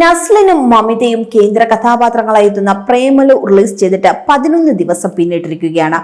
നസ്ലിനും മമിതയും കേന്ദ്ര കഥാപാത്രങ്ങളായി എത്തുന്ന പ്രേമലു റിലീസ് ചെയ്തിട്ട് പതിനൊന്ന് ദിവസം പിന്നിട്ടിരിക്കുകയാണ്.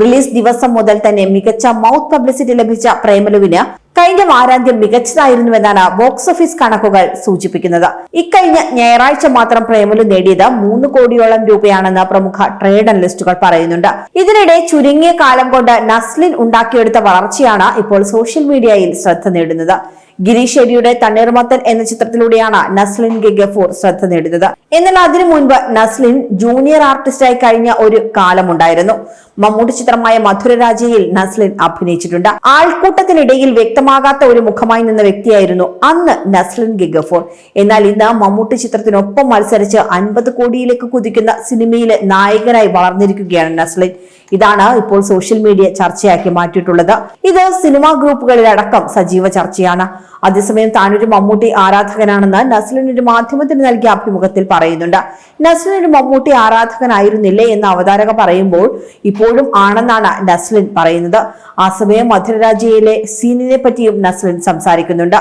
റിലീസ് ദിവസം മുതൽ തന്നെ മികച്ച മൗത്ത് പബ്ലിസിറ്റി ലഭിച്ച പ്രേമലുവിന് കഴിഞ്ഞ വാരാന്ത്യം മികച്ചതായിരുന്നുവെന്നാണ് ബോക്സ് ഓഫീസ് കണക്കുകൾ സൂചിപ്പിക്കുന്നത്. ഇക്കഴിഞ്ഞ ഞായറാഴ്ച മാത്രം പ്രേമലു നേടിയത് മൂന്ന് കോടിയോളം രൂപയാണെന്ന് പ്രമുഖ ട്രേഡ് അനലിസ്റ്റുകൾ പറയുന്നുണ്ട്. ഇതിനിടെ ചുരുങ്ങിയ കാലം കൊണ്ട് നസ്ലിൻ ഉണ്ടാക്കിയെടുത്ത വളർച്ചയാണ് ഇപ്പോൾ സോഷ്യൽ മീഡിയയിൽ ശ്രദ്ധ നേടുന്നത്. ഗിരീഷ് തണ്ണീർമത്തൻ എന്ന ചിത്രത്തിലൂടെയാണ് നസ്ലിൻ കെ ഗഫൂർ ശ്രദ്ധ നേടുന്നത് എന്നാൽ അതിനു മുൻപ് നസ്ലിൻ ജൂനിയർ ആർട്ടിസ്റ്റായി കഴിഞ്ഞ ഒരു കാലമുണ്ടായിരുന്നു. മമ്മൂട്ടി ചിത്രമായ മധുരരാജയിൽ നസ്ലിൻ അഭിനയിച്ചിട്ടുണ്ട്. ആൾക്കൂട്ടത്തിനിടയിൽ വ്യക്തമാകാത്ത ഒരു മുഖമായി നിന്ന വ്യക്തിയായിരുന്നു അന്ന് നസ്ലിൻ കെ ഗഫൂർ എന്നാൽ ഇന്ന് മമ്മൂട്ടി ചിത്രത്തിനൊപ്പം മത്സരിച്ച് അൻപത് കോടിയിലേക്ക് കുതിക്കുന്ന സിനിമയിലെ നായകനായി വളർന്നിരിക്കുകയാണ് നസ്ലിൻ. ഇതാണ് ഇപ്പോൾ സോഷ്യൽ മീഡിയ ചർച്ചയാക്കി മാറ്റിയിട്ടുള്ളത്. ഇത് സിനിമാ ഗ്രൂപ്പുകളിലടക്കം സജീവ ചർച്ചയാണ്. അതേസമയം താനൊരു മമ്മൂട്ടി ആരാധകനാണെന്ന് നസ്ലിൻ ഒരു മാധ്യമത്തിന് നൽകിയ അഭിമുഖത്തിൽ പറയുന്നുണ്ട്. നസ്ലിൻ ഒരു മമ്മൂട്ടി ആരാധകനായിരുന്നില്ലേ എന്ന് അവതാരക പറയുമ്പോൾ ഇപ്പോഴും ആണെന്നാണ് നസ്ലിൻ പറയുന്നത്. ആ സമയം മധുരരാജയിലെ സീനിനെ പറ്റിയും നസ്ലിൻ സംസാരിക്കുന്നുണ്ട്.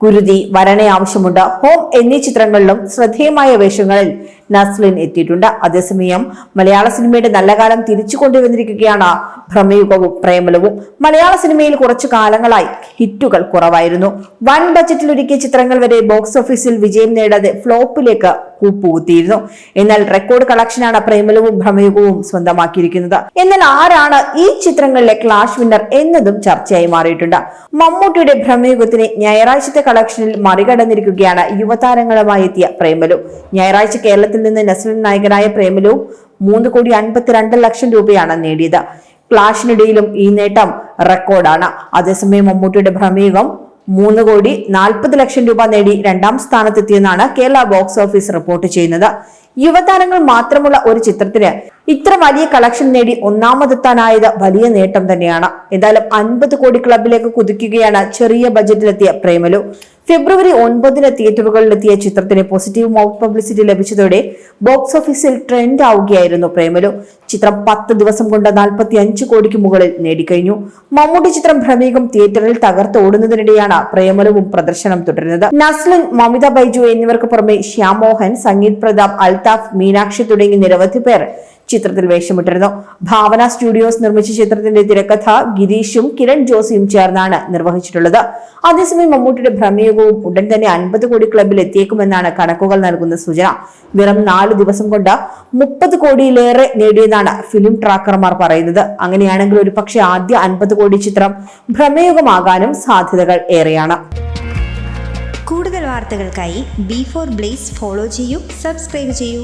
കുരുതി വരണേ ആവശ്യമുണ്ട്. ഹോം എന്നീ ചിത്രങ്ങളിലും ശ്രദ്ധേയമായ വേഷങ്ങളിൽ നസ്ലിൻ എത്തിയിട്ടുണ്ട്. അതേസമയം മലയാള സിനിമയുടെ നല്ല കാലം തിരിച്ചു കൊണ്ടുവന്നിരിക്കുകയാണ് ഭ്രമയുഗവും പ്രേമലവും. മലയാള സിനിമയിൽ കുറച്ചു കാലങ്ങളായി ഹിറ്റുകൾ കുറവായിരുന്നു. വൺ ബജറ്റിൽ ഒരുക്കിയ ചിത്രങ്ങൾ വരെ ബോക്സ് ഓഫീസിൽ വിജയം നേടാതെ ഫ്ലോപ്പിലേക്ക് കൂപ്പുകുത്തിയിരുന്നു. എന്നാൽ റെക്കോർഡ് കളക്ഷനാണ് പ്രേമലവും ഭ്രമയുഗവും സ്വന്തമാക്കിയിരിക്കുന്നത്. എന്നാൽ ആരാണ് ഈ ചിത്രങ്ങളിലെ ക്ലാഷ് വിന്നർ എന്നതും ചർച്ചയായി മാറിയിട്ടുണ്ട്. മമ്മൂട്ടിയുടെ ഭ്രമയുഗത്തിനെ ഞായറാഴ്ചത്തെ കളക്ഷനിൽ മറികടന്നിരിക്കുകയാണ് യുവതാരങ്ങളുമായി എത്തിയ പ്രേമലു. ഞായറാഴ്ച കേരളത്തിൽ നിന്ന് നസ്ലൻ നായകനായ പ്രേമലു മൂന്ന് കോടി അൻപത്തിരണ്ട് ലക്ഷം രൂപയാണ് നേടിയത്. ക്ലാഷിനിടയിലും ഈ നേട്ടം റെക്കോർഡാണ്. അതേസമയം മമ്മൂട്ടിയുടെ ഭ്രമീകം മൂന്ന് കോടി നാൽപ്പത് ലക്ഷം രൂപ നേടി രണ്ടാം സ്ഥാനത്തെത്തിയെന്നാണ് കേരള ബോക്സ് ഓഫീസ് റിപ്പോർട്ട് ചെയ്യുന്നത്. യുവതാരങ്ങൾ മാത്രമുള്ള ഒരു ചിത്രത്തിന് ഇത്ര വലിയ കളക്ഷൻ നേടി ഒന്നാമതെത്താനായത് വലിയ നേട്ടം തന്നെയാണ്. എന്തായാലും അൻപത് കോടി ക്ലബിലേക്ക് കുതിക്കുകയാണ് ചെറിയ ബജറ്റിലെത്തിയ പ്രേമലു. ഫെബ്രുവരി ഒൻപതിന് തിയേറ്ററുകളിലെത്തിയ ചിത്രത്തിന് പോസിറ്റീവ് മൗത്ത് പബ്ലിസിറ്റി ലഭിച്ചതോടെ ബോക്സ് ഓഫീസിൽ ട്രെൻഡ് ആവുകയായിരുന്നു പ്രേമലു. ചിത്രം പത്ത് ദിവസം കൊണ്ട് നാൽപ്പത്തി അഞ്ച് കോടിക്ക് മുകളിൽ നേടിക്കഴിഞ്ഞു. മമ്മൂട്ടി ചിത്രം ഭ്രമീകം തിയേറ്ററിൽ തകർത്തോടുന്നതിനിടെയാണ് പ്രേമലുവും പ്രദർശനം തുടരുന്നത്. നസ്ലിൻ മമിത ബൈജു എന്നിവർക്ക് പുറമെ ശ്യാം മോഹൻ സംഗീത് പ്രതാപ് അൽതാഫ് മീനാക്ഷി തുടങ്ങി നിരവധി പേർ ചിത്രത്തിൽ വേഷമിട്ടിരുന്നു. ഭാവന സ്റ്റുഡിയോസ് നിർമ്മിച്ച ചിത്രത്തിന്റെ തിരക്കഥ ഗിരീഷും കിരൺ ജോസിയും ചേർന്നാണ് നിർവഹിച്ചിട്ടുള്ളത്. അതേസമയം മമ്മൂട്ടിയുടെ ഭ്രമയുഗവും ഉടൻ തന്നെ അൻപത് കോടി ക്ലബിൽ എത്തിയേക്കുമെന്നാണ് കണക്കുകൾ നൽകുന്ന സൂചന. വെറും നാല് ദിവസം കൊണ്ട് മുപ്പത് കോടിയിലേറെ നേടിയെന്നാണ് ഫിലിം ട്രാക്കർമാർ പറയുന്നത്. അങ്ങനെയാണെങ്കിൽ ഒരു പക്ഷേ ആദ്യ അൻപത് കോടി ചിത്രം ഭ്രമയുഗമാകാനും സാധ്യതകൾ ഏറെയാണ്. കൂടുതൽ വാർത്തകൾക്കായി ബി ഫോർ ബ്ലേസ് ഫോളോ ചെയ്യൂ സബ്സ്ക്രൈബ് ചെയ്യൂ.